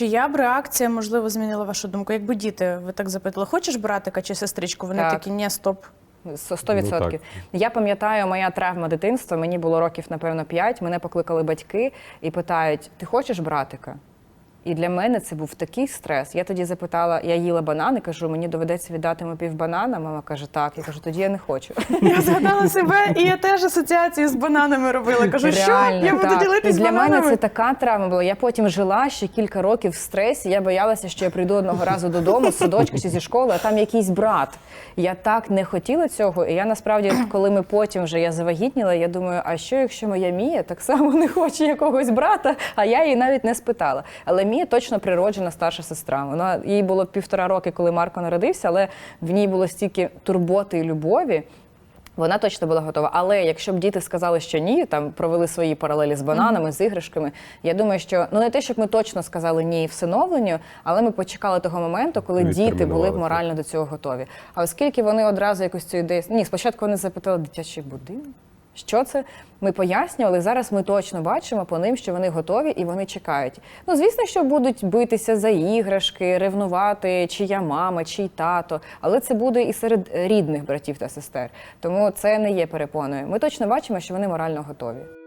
Чия б реакція, можливо, змінила вашу думку? Якби діти, ви так запитали, хочеш братика чи сестричку? Вони Так. такі, ні, стоп. Сто- 100%. Ну, так. Я пам'ятаю, моя травма дитинства, мені було років, напевно, 5, мене покликали батьки і питають: ти хочеш братика? І для мене це був такий стрес. Я тоді запитала, я їла банани, кажу, мені доведеться віддати йому пів банана. Мама каже, так. Я кажу, тоді я не хочу. Я згадала себе, і я теж асоціацію з бананами робила. Кажу, що Реально, я буду так. ділитись для бананами. мене це така травма була. Я потім жила ще кілька років в стресі. Я боялася, що я прийду одного разу додому з садочку чи зі школи, а там якийсь брат. Я так не хотіла цього. І я насправді, коли ми потім вже я завагітніла, я думаю, а що якщо моя Мія так само не хоче якогось брата, а я її навіть не спитала. Але Мія точно природжена старша сестра. Вона їй було півтора роки, коли Марко народився, але в ній було стільки турботи і любові. Вона точно була готова. Але якщо б діти сказали, що ні, там провели свої паралелі з бананами, з іграшками. Я думаю, що ну не те, щоб ми точно сказали ні всиновленню, але ми почекали того моменту, коли діти були б морально до цього готові. А оскільки вони одразу якось цю ідею ні, спочатку вони запитали дитячий будинок. Що це? Ми пояснювали. Зараз ми точно бачимо по ним, що вони готові і вони чекають. Ну, звісно, що будуть битися за іграшки, ревнувати, чия мама, чий тато, але це буде і серед рідних братів та сестер. Тому це не є перепоною. Ми точно бачимо, що вони морально готові.